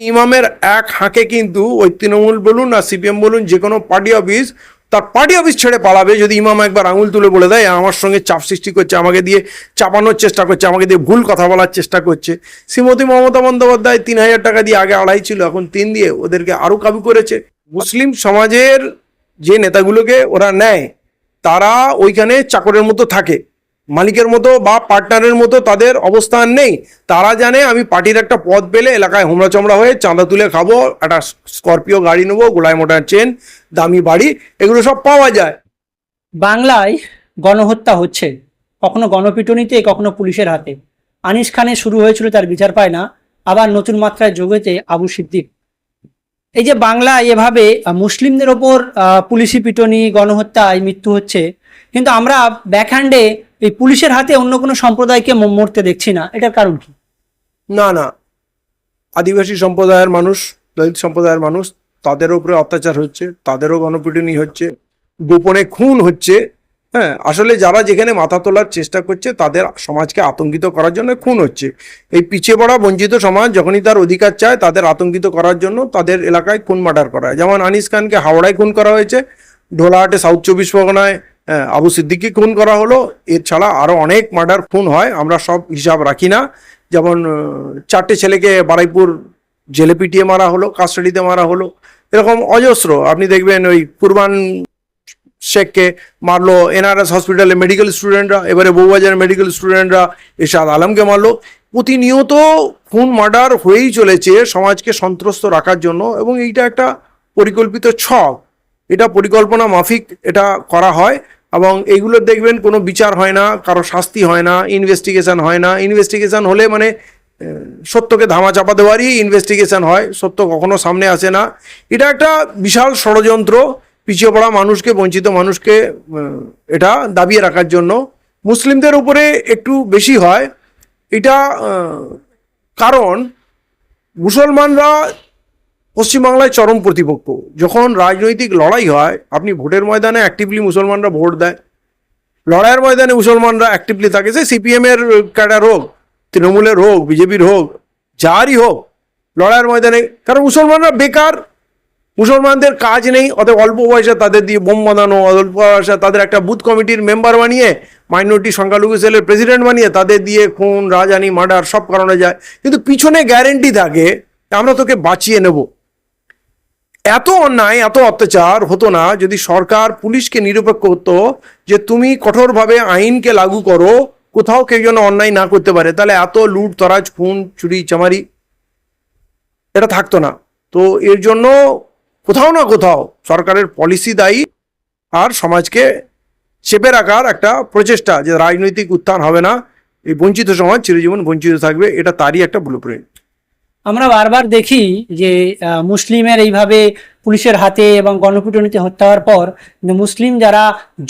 ইমামের এক হাঁকে কিন্তু ওই তৃণমূল বলুন আর সিপিএম বলুন, যে কোনো পার্টি অফিস, তার পার্টি অফিস ছেড়ে পালাবে যদি ইমাম একবার আঙুল তুলে বলে দেয় আমার সঙ্গে চাপ সৃষ্টি করছে, আমাকে দিয়ে চাপানোর চেষ্টা করছে, আমাকে দিয়ে ভুল কথা বলার চেষ্টা করছে। শ্রীমতী মমতা বন্দ্যোপাধ্যায় তিন হাজার টাকা দিয়ে আগে আড়াই ছিল, এখন তিন দিয়ে ওদেরকে আরও কাবু করেছে। মুসলিম সমাজের যে নেতাগুলোকে ওরা নেয়, তারা ওইখানে চাকরের মতো থাকে। মালিকের মতো বা পার্টনারের মতো তাদের অবস্থান নেই। তারা জানে আমি পার্টির একটা পদ পেলে এলাকায় হোমরা চমড়া হয়ে চাঁদা তুলে খাব, একটা স্করপিও গাড়ি নেব, গোলায় মোটার চেন, দামি বাড়ি, এগুলো সব পাওয়া যায়। বাংলায় গণহত্যা হচ্ছে। কখনো গণপিটুনিতে, কখনো পুলিশের হাতে। আনিস খানে শুরু হয়েছিল তার বিচার পায় না, আবার নতুন মাত্রায় যোগ হয়েছে আবু সিদ্দিক। এই যে বাংলায় এভাবে মুসলিমদের ওপর পুলিশি পিটনি গণহত্যায় মৃত্যু হচ্ছে, কিন্তু আমরা ব্যাকহ্যান্ডে এই পুলিশের হাতে অন্য কোনো সম্প্রদায়কে মরতে দেখছি না। এটার কারণ কি? না না। আদিবাসী সম্প্রদায়ের মানুষ, দলিত সম্প্রদায়ের মানুষ, তাদের উপরে অত্যাচার হচ্ছে, তাদেরও গণপিটুনি হচ্ছে, গোপনে খুন হচ্ছে হ্যাঁ? আসলে যারা যেখানে মাথা তোলার চেষ্টা করছে, তাদের সমাজকে আতঙ্কিত করার জন্য খুন হচ্ছে। এই পিছিয়ে পড়া বঞ্চিত সমাজ যখনই তার অধিকার চায়, তাদের আতঙ্কিত করার জন্য তাদের এলাকায় খুন মার্ডার করা হয়। যেমন আনিস খানকে হাওড়ায় খুন করা হয়েছে, ঢোলাহাটে সাউথ চব্বিশ পরগনায় আবু সিদ্দিককে খুন করা হলো। এছাড়া আরও অনেক মার্ডার খুন হয়, আমরা সব হিসাব রাখি না। যেমন চারটে ছেলেকে বারাইপুর জেলে পিটিয়ে মারা হলো, কাস্টাডিতে মারা হলো। এরকম অজস্র। আপনি দেখবেন ওই কুরবান শেখকে মারলো, এনআরএস হসপিটালে মেডিকেল স্টুডেন্টরা এবারে বউবাজারের মেডিকেল স্টুডেন্টরা এরশাদ আলমকে মারলো। প্রতিনিয়ত খুন মার্ডার হয়েই চলেছে সমাজকে সন্ত্রস্ত রাখার জন্য এবং এইটা একটা পরিকল্পিত ছক। এটা পরিকল্পনা মাফিক, এটা করা হয় এবং এইগুলো দেখবেন কোনো বিচার হয় না, কারও শাস্তি হয় না ইনভেস্টিগেশন হয় না। ইনভেস্টিগেশন হলে মানে সত্যকে ধামা চাপা দেওয়ারই ইনভেস্টিগেশন হয়, সত্য কখনো সামনে আসে না। এটা একটা বিশাল ষড়যন্ত্র, পিছিয়ে পড়া মানুষকে, বঞ্চিত মানুষকে এটা দাবিয়ে রাখার জন্য। মুসলিমদের উপরে একটু বেশি হয়। এটা কারণ মুসলমানরা পশ্চিমবাংলায় চরম প্রতিপক্ষ। যখন রাজনৈতিক লড়াই হয়, আপনি ভোটের ময়দানে অ্যাক্টিভলি মুসলমানরা ভোট দেয়। লড়াইয়ের ময়দানে মুসলমানরা অ্যাক্টিভলি থাকে। সে সিপিএম এর ক্যাডার হোক, তৃণমূলের হোক, বিজেপির হোক, যারই হোক, লড়াইয়ের ময়দানে, কারণ মুসলমানরা বেকার। মুসলমানদের কাজ নেই, অতএব অল্প পয়সা তাদের দিয়ে বোম বাঁধানো অল্প পয়সা তাদের একটা বুথ কমিটির মেম্বার বানিয়ে মাইনরিটি সংখ্যালঘু সেলের প্রেসিডেন্ট বানিয়ে তাদের দিয়ে খুন, রাজানি মার্ডার সব কারণে যায়। কিন্তু পিছনে গ্যারেন্টি থাকে, আমরা তোকে বাঁচিয়ে নেব। এত অন্যায়, এত অত্যাচার হতো না যদি সরকার পুলিশকে নিরপেক্ষ হতো যে তুমি কঠোরভাবে আইনকে লাগু করো, কোথাও কেউ যেন অন্যায় না করতে পারে। তাহলে এত লুট, তরাজ, খুন, চুরি, চামারি, এটা থাকতো না। তো এর জন্য কোথাও না কোথাও সরকারের পলিসি দায়ী আর সমাজকে চেপে রাখার একটা প্রচেষ্টা যে রাজনৈতিক উত্থান হবে না। এই বঞ্চিত সমাজ চিরজীবন বঞ্চিত থাকবে, এটা তারই একটা ব্লু আমরা বারবার দেখি যে মুসলিমের এইভাবে পুলিশের হাতে এবং গণপিটুনিতে হত্যা হওয়ার পর মুসলিম যারা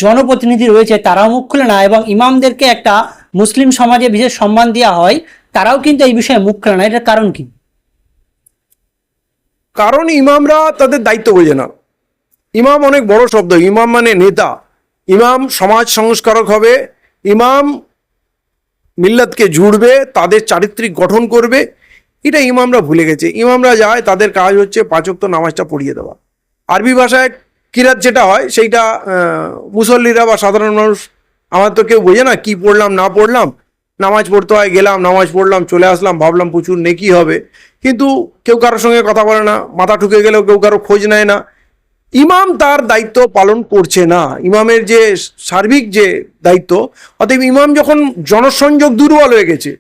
জনপ্রতিনিধি রয়েছে তারাও মুখ খুলে না এবং ইমামদেরকে একটা মুসলিম সমাজে বিশেষ সম্মান দেওয়া হয়, তারাও কিন্তু এই বিষয়ে মুখ খুলে না। এটার কারণ কি? কারণ ইমামরা তাদের দায়িত্ব বোঝে না। ইমাম অনেক বড় শব্দ, ইমাম মানে নেতা। ইমাম সমাজ সংস্কারক হবে, ইমাম মিল্লাতকে জুড়বে, তাদের চারিত্রিক গঠন করবে এটা ইমামরা ভুলে গেছে। ইমামরা যায়, তাদের কাজ হচ্ছে পাঁচক্ত নামাজটা পড়িয়ে দেওয়া। আরবি ভাষায় কিরাত যেটা হয়, সেইটা মুসল্লিরা বা সাধারণ মানুষ আমার তো কেউ বোঝে না, কি পড়লাম, না পড়লাম। নামাজ পড়তে হয়, গেলাম, নামাজ পড়লাম, চলে আসলাম, ভাবলাম প্রচুর নেকি হবে। কিন্তু কেউ কারোর সঙ্গে কথা বলে না, মাথা ঠুকে গেলেও কেউ কারও খোঁজ নেয় না। ইমাম তার দায়িত্ব পালন করছে না। ইমামের যে সার্বিক যে দায়িত্ব, অতএব ইমাম যখন জনসংযোগ দুর্বল হয়ে গেছে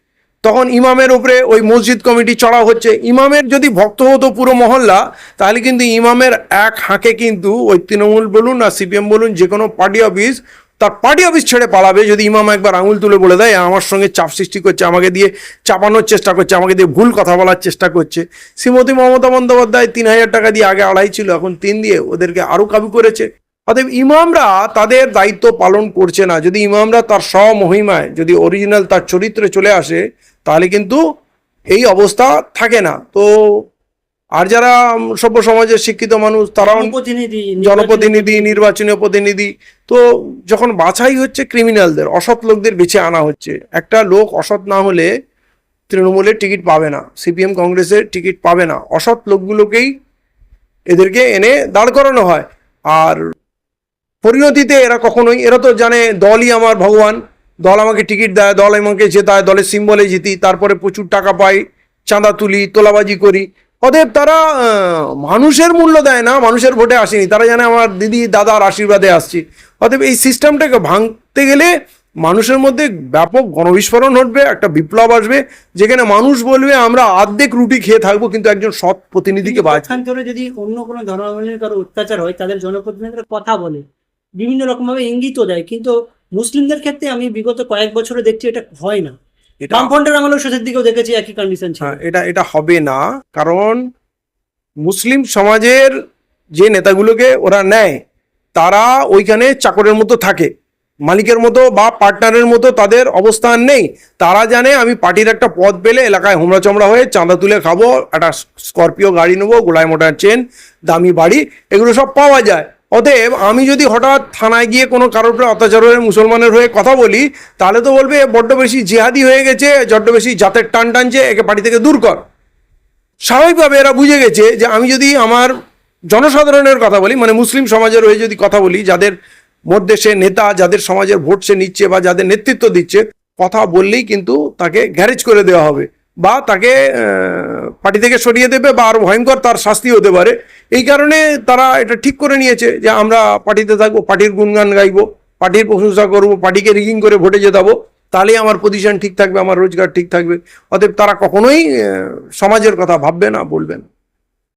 তখন ইমামের উপরে ওই মসজিদ কমিটি চড়া হচ্ছে। ইমামের যদি ভক্ত হতো পুরো মহল্লা, তাহলে কিন্তু ইমামের এক হাঁকে কিন্তু ওই তৃণমূল বলুন আর সিপিএম বলুন, যে কোনো পার্টি অফিস, তার পার্টি অফিস ছেড়ে পালাবে যদি ইমাম একবার আঙুল তুলে বলে দেয়, আমার সঙ্গে চাপ সৃষ্টি করছে, আমাকে দিয়ে চাপানোর চেষ্টা করছে, আমাকে দিয়ে ভুল কথা বলার চেষ্টা করছে। শ্রীমতী মমতা বন্দ্যোপাধ্যায় তিন হাজার টাকা দিয়ে আগে আড়াই ছিল, এখন তিন দিয়ে ওদেরকে আরও কাবু করেছে। অতএব ইমামরা তাদের দায়িত্ব পালন করছে না। যদি ইমামরা তার স্বমহিমায় যদি অরিজিনাল তার চরিত্রে চলে আসে তাহলে কিন্তু এই অবস্থা থাকে না। তো আর যারা সভ্য সমাজের শিক্ষিত মানুষ তারাও জনপ্রতিনিধি জনপ্রতিনিধি নির্বাচনীয় প্রতিনিধি তো যখন বাছাই হচ্ছে ক্রিমিনালদের অসৎ লোকদের বেছে আনা হচ্ছে। একটা লোক অসৎ না হলে তৃণমূলের টিকিট পাবে না সিপিএম কংগ্রেসের টিকিট পাবে না। অসৎ লোকগুলোকেই এদেরকে এনে দাঁড় করানো হয়। আর পরিণতিতে এরা কখনোই এরা তো জানে দলই আমার ভগবান। দল আমাকে টিকিট দেয় দল আমাকে জেতায় দলের সিম্বলে জিতি তারপরে প্রচুর টাকা পাই চাঁদা তুলি তোলাবাজি করি। অতএব তারা মানুষের মূল্য দেয় না মানুষের ভোটে আসেনি। তারা জানে আমার দিদি দাদার আশীর্বাদে আসছি। অতএব এই সিস্টেমটাকে ভাঙতে গেলে মানুষের মধ্যে ব্যাপক গণবিস্ফোরণ ঘটবে একটা বিপ্লব আসবে যেখানে মানুষ বলবে আমরা অর্ধেক রুটি খেয়ে থাকব কিন্তু একজন সৎ প্রতিনিধিকে পক্ষান্তরে যদি অন্য কোনো ধর্মাবলম্বীর কারও অত্যাচার হয় তাদের জনপ্রতিনিধিরা কথা বলে। বিভিন্ন রকম ভাবে ইঙ্গিতও দেয়। কিন্তু মুসলিমদের ক্ষেত্রে আমি বিগত কয়েক বছরে দেখছি এটা হয় না। বামফ্রন্টের আমলেও শেষের দিকেও দেখেছি একই কন্ডিশন ছিল। হ্যাঁ এটা এটা হবে না। কারণ মুসলিম সমাজের যে নেতাগুলোকে ওরা নেয় তারা ওইখানে চাকরের মতো থাকে। মালিকের মতো বা পার্টনারের মতো তাদের অবস্থান নেই। তারা জানে আমি পার্টির একটা পদ পেলে এলাকায় হোমরা চমড়া হয়ে চাঁদা তুলে খাব একটা স্করপিও গাড়ি নেব গোলায় মোটার চেন দামি বাড়ি এগুলো সব পাওয়া যায়। অতএব আমি যদি হঠাৎ থানায় গিয়ে কোনো কারোর উপরে অত্যাচার হয়ে মুসলমানের হয়ে কথা বলি, তাহলে তো বলবে বড্ড বেশি জিহাদি হয়ে গেছে বড্ড বেশি জাতের টান টানছে একে পার্টি থেকে দূর কর। স্বাভাবিকভাবে এরা বুঝে গেছে যে আমি যদি আমার জনসাধারণের কথা বলি মানে মুসলিম সমাজের হয়ে যদি কথা বলি, যাদের মধ্যে সে নেতা, যাদের সমাজের ভোট সে নিচ্ছে বা যাদের নেতৃত্ব দিচ্ছে, কথা বললেই কিন্তু তাকে গ্যারেজ করে দেওয়া হবে বা তাকে পার্টি থেকে সরিয়ে দেবে বা আরও ভয়ঙ্কর তার শাস্তি হতে পারে। এই কারণে তারা এটা ঠিক করে নিয়েছে যে আমরা পার্টিতে থাকব, পার্টির গুণগান গাইবো, পার্টির প্রশংসা করব, পার্টিকে রিগিং করে ভোটে জেতাবো, তাহলেই আমার পজিশন ঠিক থাকবে, আমার রোজগার ঠিক থাকবে। অতএব তারা কখনোই সমাজের কথা ভাববে না, বলবে না।